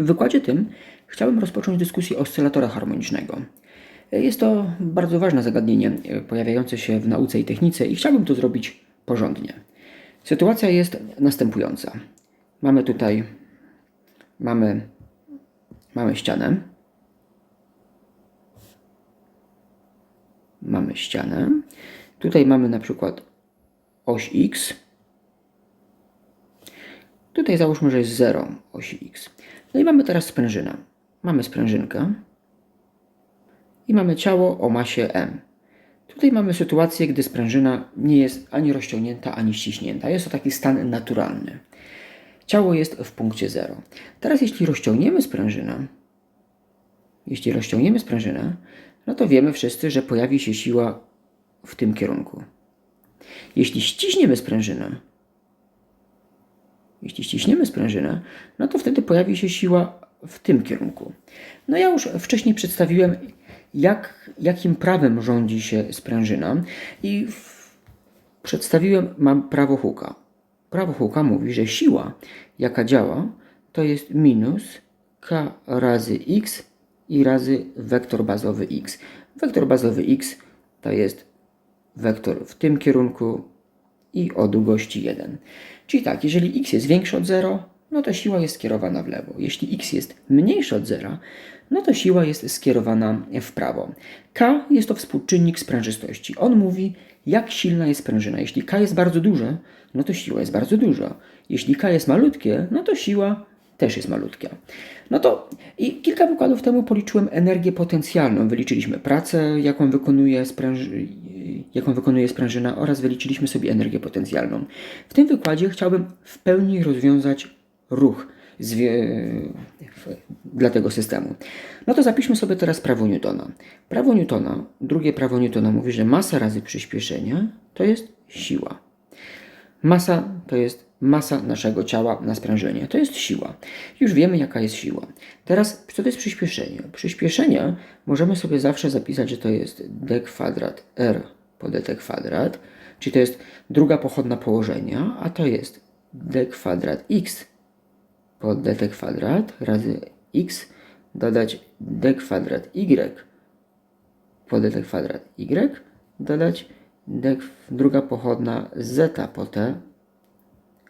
W wykładzie tym chciałbym rozpocząć dyskusję oscylatora harmonicznego. Jest to bardzo ważne zagadnienie e, pojawiające się w nauce i technice i chciałbym to zrobić porządnie. Sytuacja jest następująca. Mamy tutaj mamy, mamy ścianę. Mamy ścianę. Tutaj mamy na przykład oś X. Tutaj załóżmy, że jest 0 osi X. No i mamy teraz sprężynę. Mamy sprężynkę i mamy ciało o masie M. Tutaj mamy sytuację, gdy sprężyna nie jest ani rozciągnięta, ani ściśnięta. Jest to taki stan naturalny. Ciało jest w punkcie 0. Teraz jeśli rozciągniemy sprężynę, jeśli rozciągniemy sprężynę, no to wiemy wszyscy, że pojawi się siła w tym kierunku. Jeśli ściśniemy sprężynę, jeśli ściśniemy sprężynę, no to wtedy pojawi się siła w tym kierunku. No ja już wcześniej przedstawiłem, jak, jakim prawem rządzi się sprężyna i w, przedstawiłem, mam prawo Hooka. Prawo Hooka mówi, że siła, jaka działa, to jest minus k razy x i razy wektor bazowy x. Wektor bazowy x to jest wektor w tym kierunku i o długości 1. Czyli tak, jeżeli x jest większy od 0, no to siła jest skierowana w lewo. Jeśli x jest mniejszy od 0, no to siła jest skierowana w prawo. K jest to współczynnik sprężystości. On mówi, jak silna jest sprężyna. Jeśli K jest bardzo duże, no to siła jest bardzo duża. Jeśli K jest malutkie, no to siła też jest malutka. No to i kilka wykładów temu policzyłem energię potencjalną. Wyliczyliśmy pracę, jaką wykonuje, spręży, jaką wykonuje sprężyna oraz wyliczyliśmy sobie energię potencjalną. W tym wykładzie chciałbym w pełni rozwiązać ruch dla tego systemu. No to zapiszmy sobie teraz prawo Newtona. Prawo Newtona, drugie prawo Newtona mówi, że masa razy przyspieszenie to jest siła. Masa to jest masa naszego ciała na sprężenie. To jest siła. Już wiemy, jaka jest siła. Teraz, co to jest przyspieszenie? Przyspieszenie możemy sobie zawsze zapisać, że to jest d kwadrat r po dt kwadrat, czyli to jest druga pochodna położenia, a to jest d kwadrat x po dt kwadrat razy x dodać d kwadrat y po dt kwadrat y dodać d druga pochodna zeta po t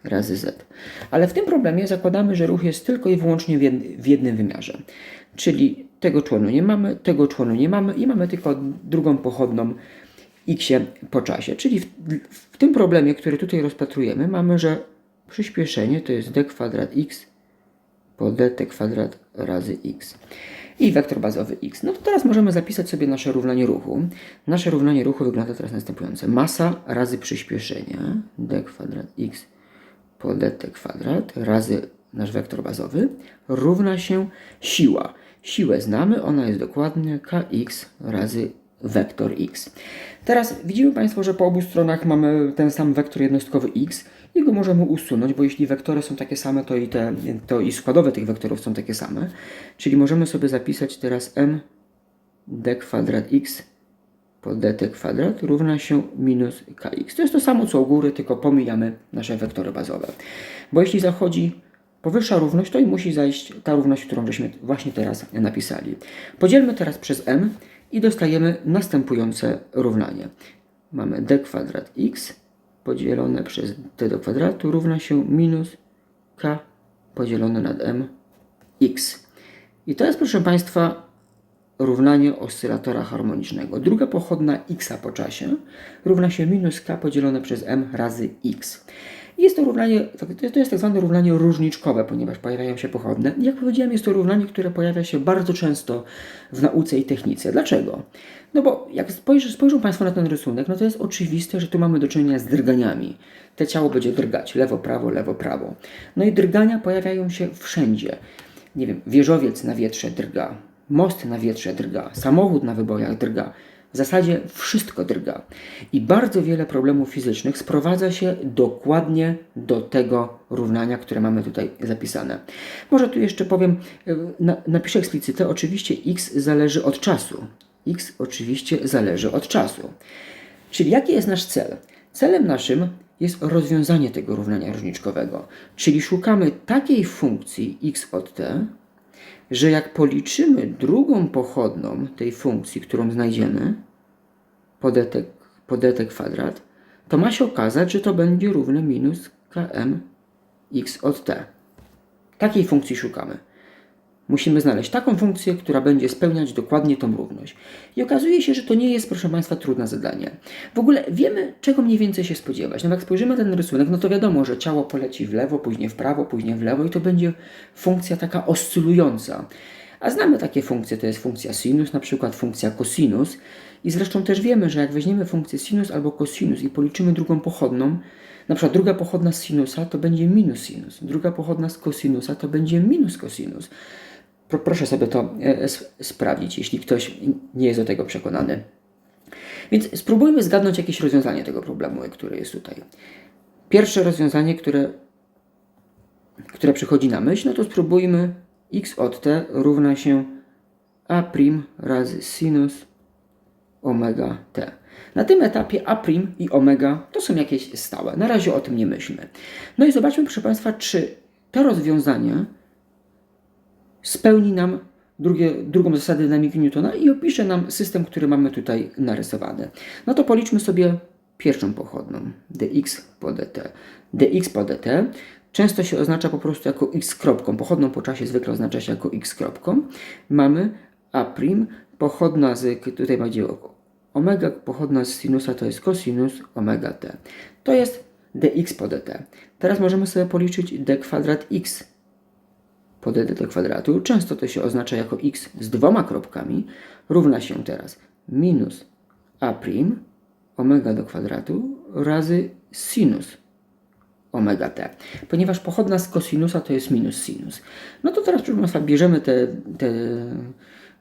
razy z. Ale w tym problemie zakładamy, że ruch jest tylko i wyłącznie w jednym wymiarze. Czyli tego członu nie mamy, tego członu nie mamy i mamy tylko drugą pochodną x po czasie. Czyli w, w tym problemie, który tutaj rozpatrujemy, mamy, że przyspieszenie to jest d kwadrat x po dt kwadrat razy x. I wektor bazowy x. No to teraz możemy zapisać sobie nasze równanie ruchu. Nasze równanie ruchu wygląda teraz następująco. Masa razy przyspieszenie d kwadrat x po kwadrat razy nasz wektor bazowy równa się siła. Siłę znamy, ona jest dokładnie kx razy wektor x. Teraz widzimy Państwo, że po obu stronach mamy ten sam wektor jednostkowy x i go możemy usunąć, bo jeśli wektory są takie same, to i, te, to i składowe tych wektorów są takie same. Czyli możemy sobie zapisać teraz m d kwadrat x po dt kwadrat równa się minus kx. To jest to samo co u góry, tylko pomijamy nasze wektory bazowe. Bo jeśli zachodzi powyższa równość, to i musi zajść ta równość, którą żeśmy właśnie teraz napisali. Podzielmy teraz przez m i dostajemy następujące równanie. Mamy d kwadrat x podzielone przez d do kwadratu równa się minus k podzielone nad m x. I to jest, proszę Państwa, równanie oscylatora harmonicznego. Druga pochodna x po czasie równa się minus k podzielone przez m razy x. Jest to równanie, to jest tak zwane równanie różniczkowe, ponieważ pojawiają się pochodne. Jak powiedziałem, jest to równanie, które pojawia się bardzo często w nauce i technice. Dlaczego? No bo jak spojrzą, spojrzą Państwo na ten rysunek, no to jest oczywiste, że tu mamy do czynienia z drganiami. Te ciało będzie drgać lewo, prawo, lewo, prawo. No i drgania pojawiają się wszędzie. Nie wiem, wieżowiec na wietrze drga, most na wietrze drga, samochód na wybojach drga. W zasadzie wszystko drga. I bardzo wiele problemów fizycznych sprowadza się dokładnie do tego równania, które mamy tutaj zapisane. Może tu jeszcze powiem, e, napiszę eksplicytę, oczywiście x zależy od czasu. x oczywiście zależy od czasu. Czyli jaki jest nasz cel? Celem naszym jest rozwiązanie tego równania różniczkowego. Czyli szukamy takiej funkcji x od t, że jak policzymy drugą pochodną tej funkcji, którą znajdziemy, podetek, podetek kwadrat, to ma się okazać, że to będzie równe minus km x od t. Takiej funkcji szukamy. Musimy znaleźć taką funkcję, która będzie spełniać dokładnie tą równość. I okazuje się, że to nie jest, proszę Państwa, trudne zadanie. W ogóle wiemy, czego mniej więcej się spodziewać. No jak spojrzymy na ten rysunek, no to wiadomo, że ciało poleci w lewo, później w prawo, później w lewo i to będzie funkcja taka oscylująca. A znamy takie funkcje, to jest funkcja sinus, na przykład funkcja cosinus. I zresztą też wiemy, że jak weźmiemy funkcję sinus albo cosinus i policzymy drugą pochodną, na przykład druga pochodna z sinusa to będzie minus sinus, druga pochodna z kosinusa to będzie minus cosinus. Pro, proszę sobie to e, s- sprawdzić, jeśli ktoś nie jest do tego przekonany. Więc spróbujmy zgadnąć jakieś rozwiązanie tego problemu, które jest tutaj. Pierwsze rozwiązanie, które, które przychodzi na myśl, no to spróbujmy x od t równa się a' razy sinus omega t. Na tym etapie a' i omega to są jakieś stałe. Na razie o tym nie myślmy. No i zobaczmy, proszę Państwa, czy to rozwiązanie spełni nam drugie, drugą zasadę dynamiki Newtona i opisze nam system, który mamy tutaj narysowany. No to policzmy sobie pierwszą pochodną, dx po dt. dx po dt często się oznacza po prostu jako x kropką. Pochodną po czasie zwykle oznacza się jako x kropką. Mamy a', pochodna z, tutaj będzie omega, pochodna z sinusa to jest cosinus omega t. To jest dx po dt. Teraz możemy sobie policzyć d kwadrat x po dd do kwadratu. Często to się oznacza jako x z dwoma kropkami. Równa się teraz minus a' omega do kwadratu razy sinus omega t. Ponieważ pochodna z kosinusa to jest minus sinus. No to teraz, proszę Państwa, bierzemy te, te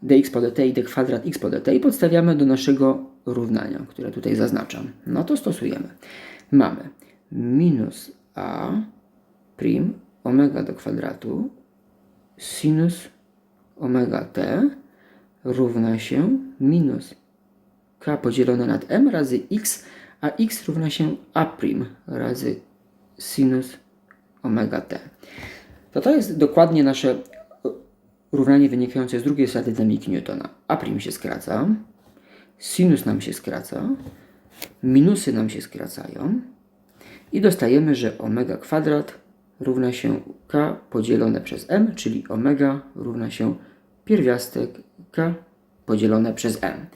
dx po dt i d kwadrat x po dt i podstawiamy do naszego równania, które tutaj zaznaczam. No to stosujemy. Mamy minus a prim omega do kwadratu sinus omega t równa się minus k podzielone nad m razy x, a x równa się a' razy sinus omega t. To to jest dokładnie nasze równanie wynikające z drugiej zasady dynamiki Newtona. A' się skraca, sinus nam się skraca, minusy nam się skracają i dostajemy, że omega kwadrat równa się k podzielone przez m, czyli omega równa się pierwiastek k podzielone przez m.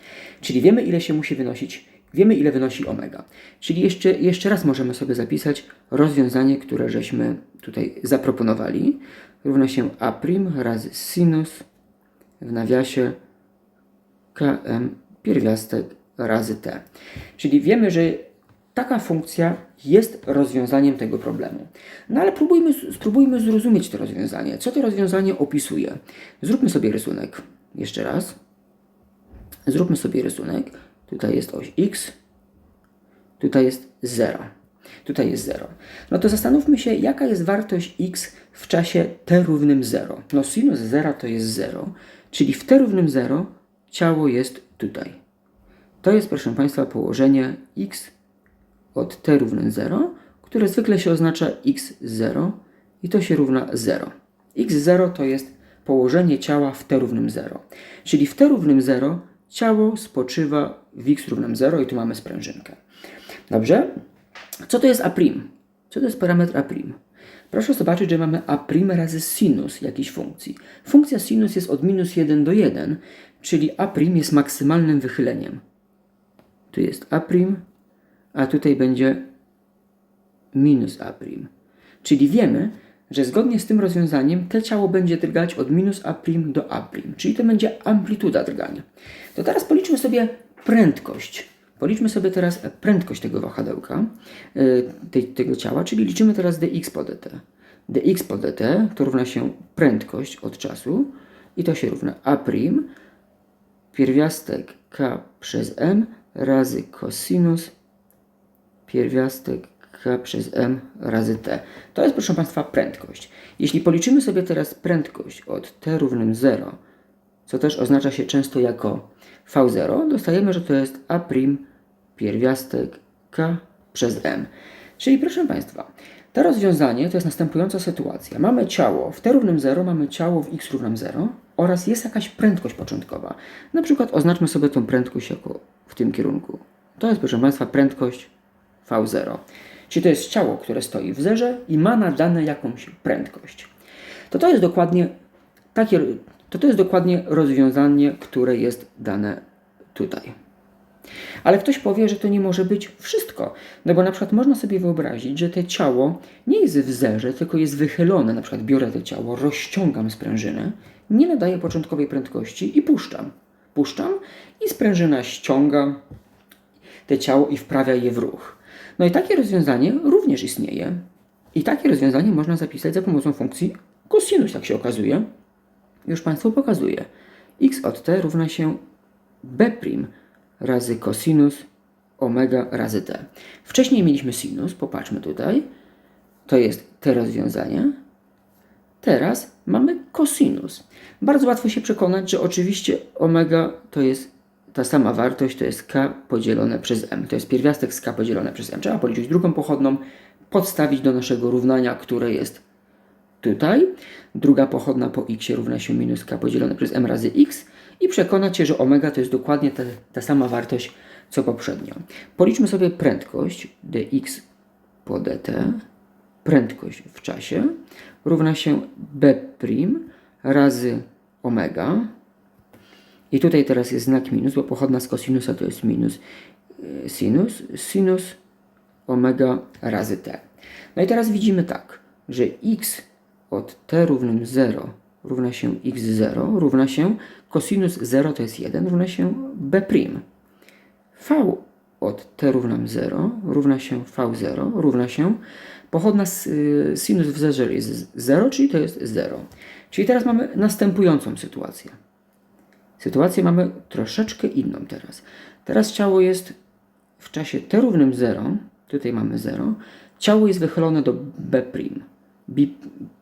Czyli wiemy, ile się musi wynosić, wiemy, ile wynosi omega. Czyli jeszcze, jeszcze raz możemy sobie zapisać rozwiązanie, które żeśmy tutaj zaproponowali. Równa się a' razy sinus w nawiasie km pierwiastek razy t. Czyli wiemy, że taka funkcja jest rozwiązaniem tego problemu. No ale próbujmy, spróbujmy zrozumieć to rozwiązanie. Co to rozwiązanie opisuje? Zróbmy sobie rysunek. Jeszcze raz. Zróbmy sobie rysunek. Tutaj jest oś x, tutaj jest 0. Tutaj jest 0. No to zastanówmy się, jaka jest wartość x w czasie t równym 0. No sinus 0 to jest 0, czyli w t równym 0 ciało jest tutaj. To jest, proszę Państwa, położenie x od t równe 0, które zwykle się oznacza x0 i to się równa 0. x0 to jest położenie ciała w t równym 0. Czyli w t równym 0 ciało spoczywa w x równym 0 i tu mamy sprężynkę. Dobrze? Co to jest a'? Co to jest parametr a'? Proszę zobaczyć, że mamy a' razy sinus jakiejś funkcji. Funkcja sinus jest od minus 1 do 1, czyli a' jest maksymalnym wychyleniem. Tu jest a', a tutaj będzie minus a'. Czyli wiemy, że zgodnie z tym rozwiązaniem te ciało będzie drgać od minus a' do a', czyli to będzie amplituda drgania. To teraz policzmy sobie prędkość. Policzmy sobie teraz prędkość tego wahadełka, yy, tej, tego ciała, czyli liczymy teraz dx po dt. dx po dt to równa się prędkość od czasu i to się równa a' pierwiastek k przez m razy cosinus pierwiastek k przez m razy t. To jest, proszę Państwa, prędkość. Jeśli policzymy sobie teraz prędkość od t równym 0, co też oznacza się często jako v0, dostajemy, że to jest a' pierwiastek k przez m. Czyli proszę Państwa, To rozwiązanie to jest następująca sytuacja. Mamy ciało w t równym 0, mamy ciało w x równym 0 oraz jest jakaś prędkość początkowa. Na przykład oznaczmy sobie tą prędkość jako w tym kierunku. To jest, proszę Państwa, prędkość v0. Czyli to jest ciało, które stoi w zerze i ma nadane jakąś prędkość. To to jest dokładnie takie, to to jest dokładnie rozwiązanie, które jest dane tutaj. Ale ktoś powie, że to nie może być wszystko. No bo na przykład można sobie wyobrazić, że te ciało nie jest w zerze, tylko jest wychylone. Na przykład biorę to ciało, rozciągam sprężynę, nie nadaję początkowej prędkości i puszczam. Puszczam i sprężyna ściąga te ciało i wprawia je w ruch. No i takie rozwiązanie również istnieje. I takie rozwiązanie można zapisać za pomocą funkcji cosinus, jak się okazuje. Już Państwu pokazuję. x od t równa się b' razy cosinus omega razy t. Wcześniej mieliśmy sinus, popatrzmy tutaj. To jest te rozwiązanie. Teraz mamy cosinus. Bardzo łatwo się przekonać, że oczywiście omega to jest ta sama wartość, to jest k podzielone przez m. To jest pierwiastek z k podzielone przez m. Trzeba policzyć drugą pochodną, podstawić do naszego równania, które jest tutaj. Druga pochodna po x równa się minus k podzielone przez m razy x i przekonać się, że omega to jest dokładnie ta, ta sama wartość co poprzednio. Policzmy sobie prędkość dx po dt, prędkość w czasie równa się b' razy omega. I tutaj teraz jest znak minus, bo pochodna z kosinusa to jest minus e, sinus, sinus omega razy t. No i teraz widzimy tak, że x od t równym 0 równa się x0 równa się cosinus 0 to jest 1 równa się b'. v od t równa 0 równa się v0 równa się pochodna z y, sinus w zerze jest 0, czyli to jest 0. Czyli teraz mamy następującą sytuację. Sytuację mamy troszeczkę inną teraz. Teraz ciało jest w czasie t równym 0, tutaj mamy 0, ciało jest wychylone do b'.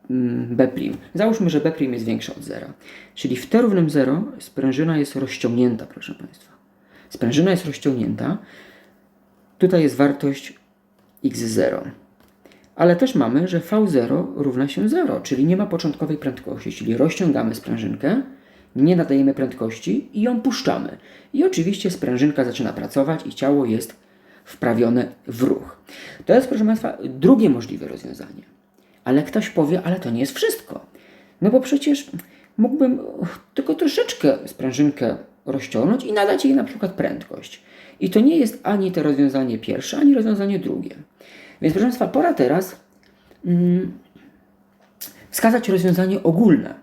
Mm, B'. Załóżmy, że B' jest większa od zera. Czyli w T równym 0 sprężyna jest rozciągnięta, proszę Państwa. Sprężyna jest rozciągnięta. Tutaj jest wartość x0. Ale też mamy, że V0 równa się 0, czyli nie ma początkowej prędkości. Czyli rozciągamy sprężynkę, nie nadajemy prędkości i ją puszczamy. I oczywiście sprężynka zaczyna pracować i ciało jest wprawione w ruch. To jest, proszę Państwa, drugie możliwe rozwiązanie. Ale ktoś powie, ale to nie jest wszystko. No bo przecież mógłbym tylko troszeczkę sprężynkę rozciągnąć i nadać jej na przykład prędkość. I to nie jest ani to rozwiązanie pierwsze, ani rozwiązanie drugie. Więc proszę Państwa, pora teraz mm, wskazać rozwiązanie ogólne.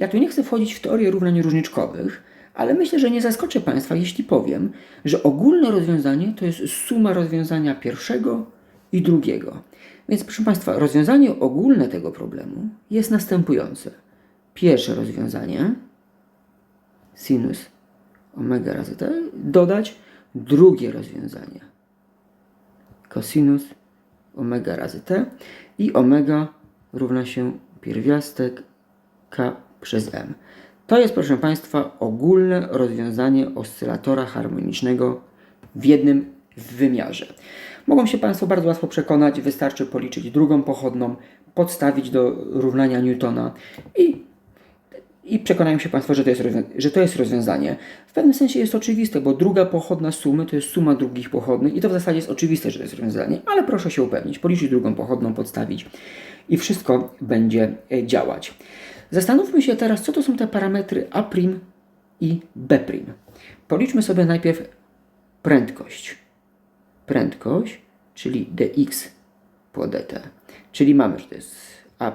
Ja tu nie chcę wchodzić w teorię równań różniczkowych, ale myślę, że nie zaskoczę Państwa, jeśli powiem, że ogólne rozwiązanie to jest suma rozwiązania pierwszego i drugiego. Więc proszę Państwa, rozwiązanie ogólne tego problemu jest następujące. Pierwsze rozwiązanie, sinus omega razy t, dodać drugie rozwiązanie, cosinus omega razy t i omega równa się pierwiastek k przez m. To jest, proszę Państwa, ogólne rozwiązanie oscylatora harmonicznego w jednym wymiarze. Mogą się Państwo bardzo łatwo przekonać, wystarczy policzyć drugą pochodną, podstawić do równania Newtona i, i przekonają się Państwo, że to, jest, że to jest rozwiązanie. W pewnym sensie jest oczywiste, bo druga pochodna sumy to jest suma drugich pochodnych i to w zasadzie jest oczywiste, że to jest rozwiązanie, ale proszę się upewnić, policzyć drugą pochodną, podstawić i wszystko będzie e, działać. Zastanówmy się teraz, co to są te parametry A' i B'. Policzmy sobie najpierw prędkość prędkość, czyli dx po dt. Czyli mamy, że to jest a'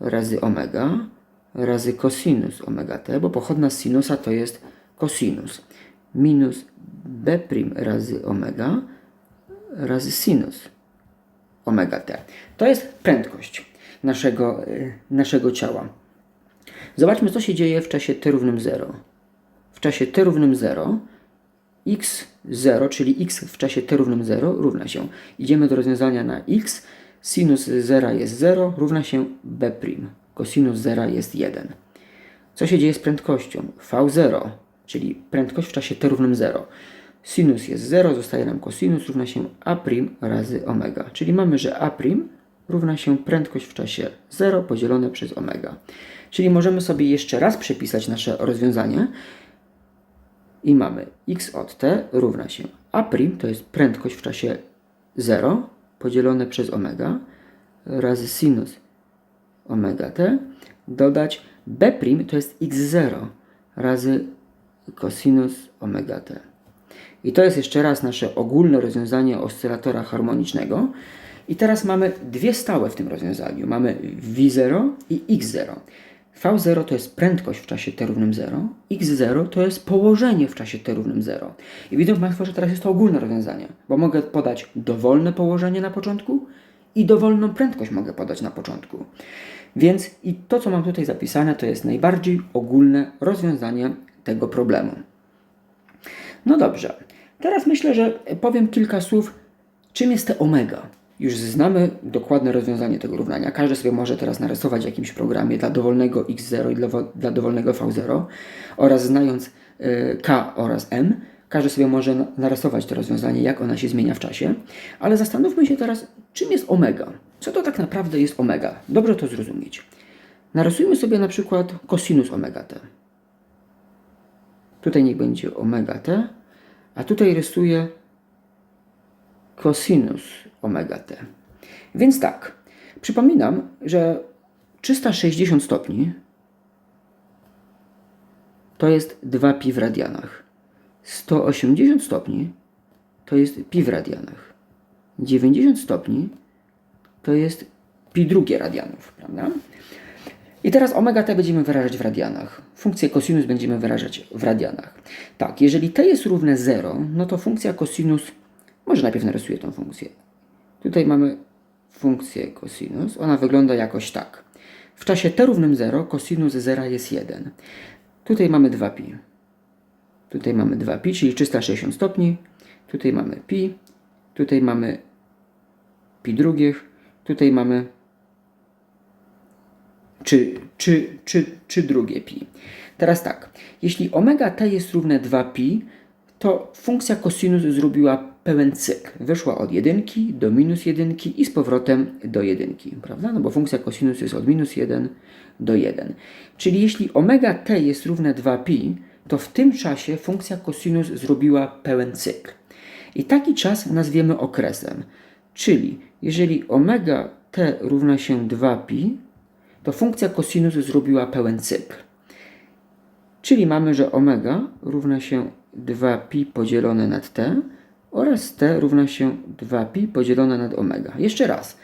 razy omega razy cosinus omega t, bo pochodna z sinusa to jest cosinus minus b' razy omega razy sinus omega t. To jest prędkość naszego, y, naszego ciała. Zobaczmy, co się dzieje w czasie t równym 0. W czasie t równym 0 x0, czyli x w czasie t równym 0 równa się. Idziemy do rozwiązania na x. Sinus 0 jest 0, równa się b'. Cosinus 0 jest 1. Co się dzieje z prędkością? v0, czyli prędkość w czasie t równym 0. Sinus jest 0, zostaje nam cosinus, równa się a' razy omega. Czyli mamy, że a' równa się prędkość w czasie 0 podzielone przez omega. Czyli możemy sobie jeszcze raz przepisać nasze rozwiązanie i mamy x od t równa się a' to jest prędkość w czasie 0 podzielone przez omega razy sinus omega t dodać b' to jest x0 razy cosinus omega t. I to jest jeszcze raz nasze ogólne rozwiązanie oscylatora harmonicznego. I teraz mamy dwie stałe w tym rozwiązaniu. Mamy V0 i X0. V0 to jest prędkość w czasie t równym 0, x0 to jest położenie w czasie t równym 0. I widzą Państwo, że teraz jest to ogólne rozwiązanie, bo mogę podać dowolne położenie na początku i dowolną prędkość mogę podać na początku. Więc i to, co mam tutaj zapisane, to jest najbardziej ogólne rozwiązanie tego problemu. No dobrze, teraz myślę, że powiem kilka słów, czym jest te omega. Już znamy dokładne rozwiązanie tego równania. Każdy sobie może teraz narysować w jakimś programie dla dowolnego x0 i dla, dla dowolnego v0 oraz znając y, k oraz m, każdy sobie może narysować to rozwiązanie, jak ona się zmienia w czasie. Ale zastanówmy się teraz, czym jest omega. Co to tak naprawdę jest omega? Dobrze to zrozumieć. Narysujmy sobie na przykład cosinus omega t. Tutaj niech będzie omega t, a tutaj rysuję cosinus omega t. Więc tak, przypominam, że 360 stopni to jest 2pi w radianach. 180 stopni to jest pi w radianach. 90 stopni to jest pi drugie radianów, prawda? I teraz omega t będziemy wyrażać w radianach. Funkcję cosinus będziemy wyrażać w radianach. Tak, jeżeli t jest równe 0, no to funkcja cosinus, może najpierw narysuję tą funkcję. Tutaj mamy funkcję cosinus. Ona wygląda jakoś tak. W czasie t równym 0 cosinus 0 jest 1. Tutaj mamy 2pi. Tutaj mamy 2pi, czyli 360 stopni. Tutaj mamy pi. Tutaj mamy pi drugich. Tutaj mamy czy, czy, czy, czy drugie pi. Teraz tak, jeśli omega t jest równe 2pi, to funkcja cosinus zrobiła pełen cykl. Wyszła od jedynki do minus jedynki i z powrotem do jedynki, prawda? No bo funkcja cosinus jest od minus 1 do 1. Czyli jeśli omega t jest równe 2pi, to w tym czasie funkcja cosinus zrobiła pełen cykl. I taki czas nazwiemy okresem. Czyli jeżeli omega t równa się 2pi, to funkcja cosinus zrobiła pełen cykl. Czyli mamy, że omega równa się 2pi podzielone nad t oraz t równa się 2pi podzielone nad omega. Jeszcze raz.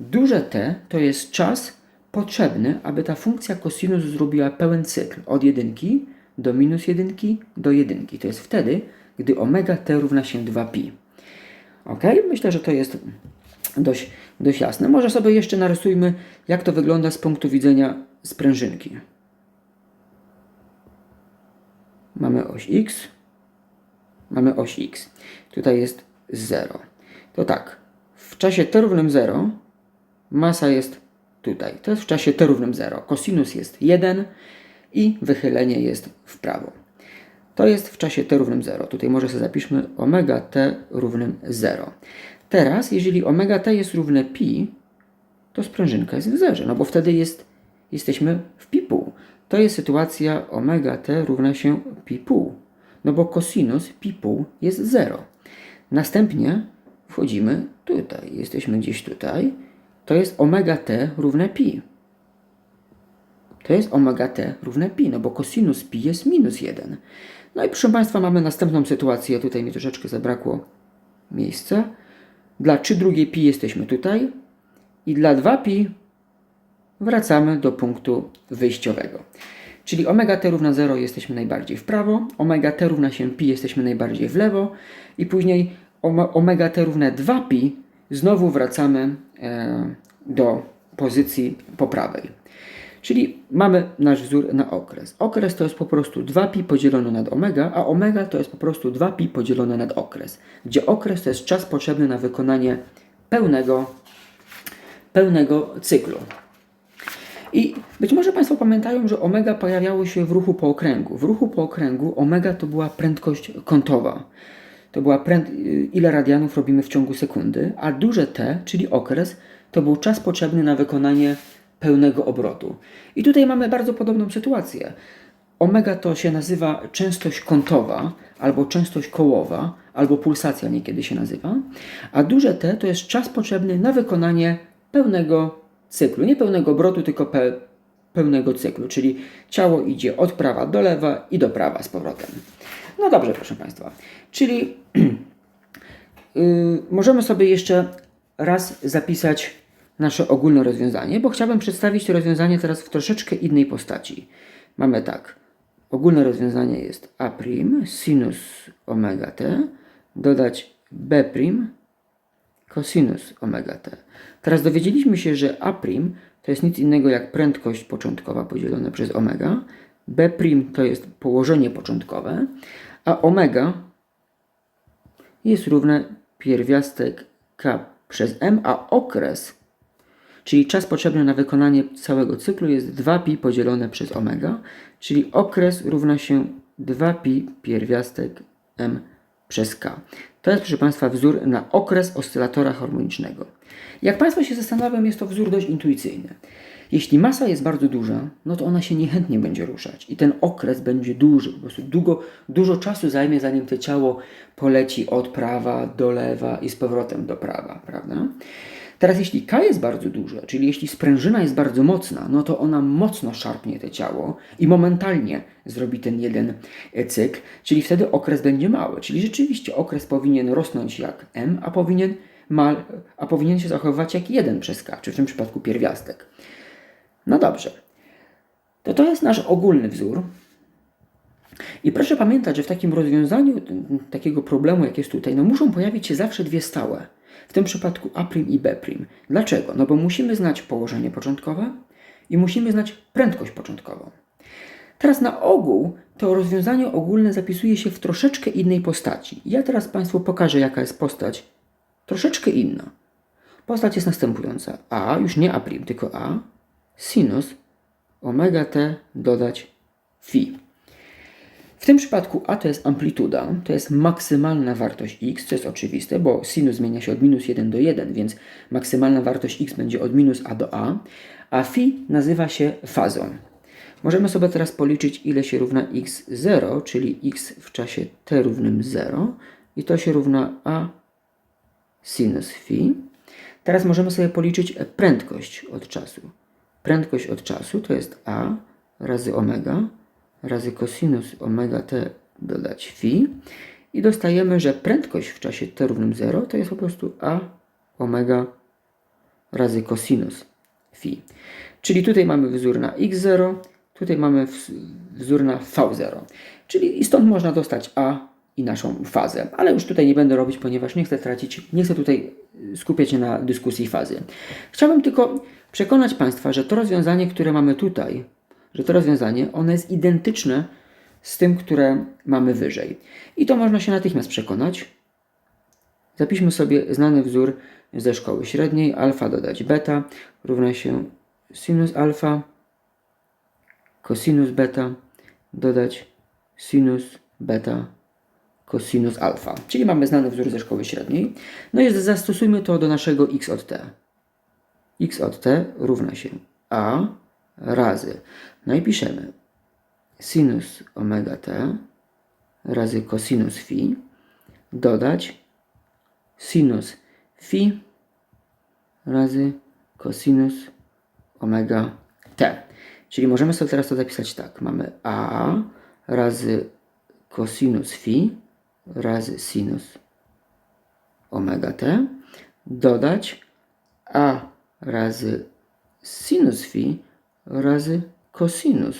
Duże t to jest czas potrzebny, aby ta funkcja cosinus zrobiła pełen cykl od jedynki do minus jedynki do jedynki. To jest wtedy, gdy omega t równa się 2pi. Ok? Myślę, że to jest dość, dość jasne. Może sobie jeszcze narysujmy, jak to wygląda z punktu widzenia sprężynki. Mamy oś x, mamy oś x. Tutaj jest 0. To tak, w czasie t równym 0 masa jest tutaj. To jest w czasie t równym 0. Kosinus jest 1 i wychylenie jest w prawo. To jest w czasie t równym 0. Tutaj może sobie zapiszmy omega t równym 0. Teraz, jeżeli omega t jest równe pi, to sprężynka jest w zerze, no bo wtedy jest, jesteśmy w pi pół. To jest sytuacja omega t równa się pi pół, no bo cosinus pi pół jest 0. Następnie wchodzimy tutaj, jesteśmy gdzieś tutaj, to jest omega t równe pi. To jest omega t równe pi, no bo cosinus pi jest minus 1. No i proszę Państwa, mamy następną sytuację, tutaj mi troszeczkę zabrakło miejsca. Dla 3 drugiej pi jesteśmy tutaj i dla 2 pi wracamy do punktu wyjściowego. Czyli omega t równa 0 jesteśmy najbardziej w prawo, omega t równa się pi jesteśmy najbardziej w lewo i później omega t równa 2 pi znowu wracamy e, do pozycji po prawej. Czyli mamy nasz wzór na okres. Okres to jest po prostu 2pi podzielone nad omega, a omega to jest po prostu 2pi podzielone nad okres, gdzie okres to jest czas potrzebny na wykonanie pełnego, pełnego cyklu. I być może Państwo pamiętają, że omega pojawiało się w ruchu po okręgu. W ruchu po okręgu omega to była prędkość kątowa. To była pręd... ile radianów robimy w ciągu sekundy, a duże t, czyli okres, to był czas potrzebny na wykonanie pełnego obrotu. I tutaj mamy bardzo podobną sytuację. Omega to się nazywa częstość kątowa, albo częstość kołowa, albo pulsacja niekiedy się nazywa, a duże T to jest czas potrzebny na wykonanie pełnego cyklu. Nie pełnego obrotu, tylko pe pełnego cyklu, czyli ciało idzie od prawa do lewa i do prawa z powrotem. No dobrze, proszę Państwa. Czyli Yy, możemy sobie jeszcze raz zapisać nasze ogólne rozwiązanie, bo chciałbym przedstawić to rozwiązanie teraz w troszeczkę innej postaci. Mamy tak. Ogólne rozwiązanie jest a' sinus omega t dodać b' cosinus omega t. Teraz dowiedzieliśmy się, że a' to jest nic innego jak prędkość początkowa podzielone przez omega, b' to jest położenie początkowe, a omega jest równe pierwiastek k przez m, a okres, czyli czas potrzebny na wykonanie całego cyklu jest 2pi podzielone przez omega, czyli okres równa się 2pi pierwiastek m przez k. To jest, proszę Państwa, wzór na okres oscylatora harmonicznego. Jak Państwo się zastanawiają, jest to wzór dość intuicyjny. Jeśli masa jest bardzo duża, no to ona się niechętnie będzie ruszać i ten okres będzie duży. Po prostu długo, dużo czasu zajmie, zanim to ciało poleci od prawa do lewa i z powrotem do prawa, prawda? Teraz jeśli K jest bardzo duże, czyli jeśli sprężyna jest bardzo mocna, no to ona mocno szarpnie to ciało i momentalnie zrobi ten jeden cykl, czyli wtedy okres będzie mały. Czyli rzeczywiście okres powinien rosnąć jak M, a powinien, mal, a powinien się zachowywać jak 1 przez K, czy w tym przypadku pierwiastek. No dobrze. To to jest nasz ogólny wzór. I proszę pamiętać, że w takim rozwiązaniu takiego problemu, jak jest tutaj, no muszą pojawić się zawsze dwie stałe. W tym przypadku A' i B'. Dlaczego? No bo musimy znać położenie początkowe i musimy znać prędkość początkową. Teraz na ogół to rozwiązanie ogólne zapisuje się w troszeczkę innej postaci. Ja teraz Państwu pokażę, jaka jest postać troszeczkę inna. Postać jest następująca. A, już nie A', tylko A, sinus omega t dodać phi. W tym przypadku a to jest amplituda, to jest maksymalna wartość x, co jest oczywiste, bo sinus zmienia się od minus 1 do 1, więc maksymalna wartość x będzie od minus a do a, a phi nazywa się fazą. Możemy sobie teraz policzyć, ile się równa x0, czyli x w czasie t równym 0 i to się równa a sinus phi. Teraz możemy sobie policzyć prędkość od czasu. Prędkość od czasu to jest a razy omega razy cosinus omega t dodać phi i dostajemy, że prędkość w czasie t równym 0 to jest po prostu a omega razy cosinus phi. Czyli tutaj mamy wzór na x0, tutaj mamy wzór na v0. Czyli stąd można dostać a i naszą fazę. Ale już tutaj nie będę robić, ponieważ nie chcę tracić, nie chcę tutaj skupiać się na dyskusji fazy. Chciałbym tylko przekonać Państwa, że to rozwiązanie, które mamy tutaj, że to rozwiązanie, ono jest identyczne z tym, które mamy wyżej. I to można się natychmiast przekonać. Zapiszmy sobie znany wzór ze szkoły średniej. Alfa dodać beta równa się sinus alfa, cosinus beta dodać sinus beta cosinus alfa. Czyli mamy znany wzór ze szkoły średniej. No i zastosujmy to do naszego x od t x od t równa się a razy, no i piszemy sinus omega t razy cosinus phi dodać sinus phi razy cosinus omega t. Czyli możemy sobie teraz to zapisać tak. Mamy a razy cosinus phi razy sinus omega t dodać a razy sinus phi razy cosinus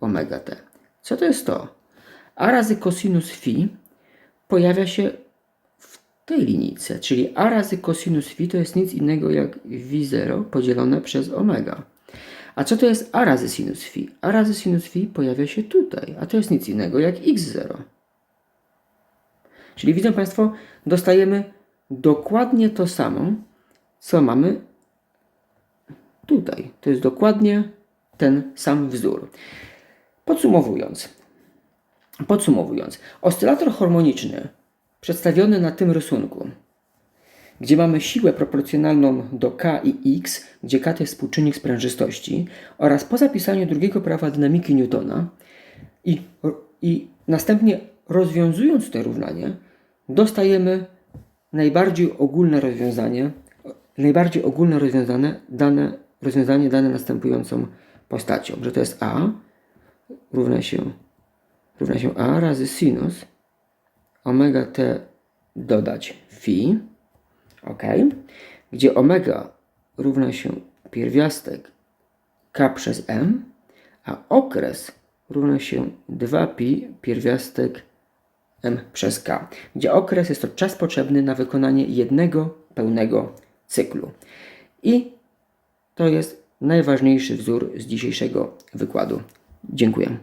omega t. Co to jest to? A razy cosinus phi pojawia się w tej linijce, czyli a razy cosinus phi to jest nic innego jak v0 podzielone przez omega. A co to jest a razy sinus phi? A razy sinus phi pojawia się tutaj, a to jest nic innego jak x0. Czyli widzą Państwo, dostajemy dokładnie to samo, co mamy tutaj. To jest dokładnie ten sam wzór. Podsumowując, podsumowując, oscylator harmoniczny przedstawiony na tym rysunku gdzie mamy siłę proporcjonalną do K i X, gdzie K to jest współczynnik sprężystości oraz po zapisaniu drugiego prawa dynamiki Newtona i, i następnie rozwiązując to równanie, dostajemy najbardziej ogólne rozwiązanie, najbardziej ogólne rozwiązane dane, rozwiązanie dane następującą postacią, że to jest A równa się, równa się A razy sinus omega t dodać phi, ok, gdzie omega równa się pierwiastek k przez m, a okres równa się 2pi pierwiastek m przez k, gdzie okres jest to czas potrzebny na wykonanie jednego pełnego cyklu. I to jest najważniejszy wzór z dzisiejszego wykładu. Dziękuję.